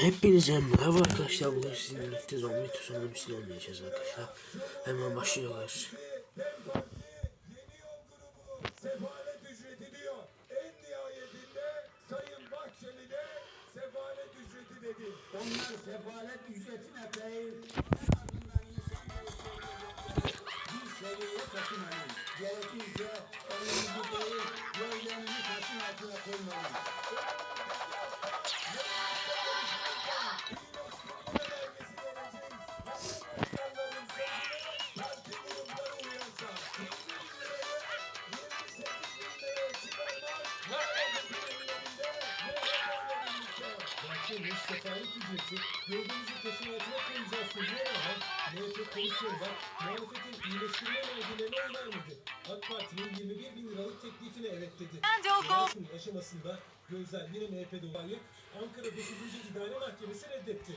Hepinize merhaba arkadaşlar. Bugün sizinle birlikte zombi tsunamisini oynayacağız arkadaşlar. Hemen başlıyoruz. Sefalet ücreti diyor. En Mahkeme sefalet ücreti gördüğünüzü taşın altına koyacağız sözüne rağmen MHP komisyonu var muhalefetin iyileştirme oy vermedi. AK Parti'nin 21 bin liralık teklifine evet dedi. Seyahatin aşamasında gözler yine MHP'de olayı Ankara 9. İdare Mahkemesi reddetti.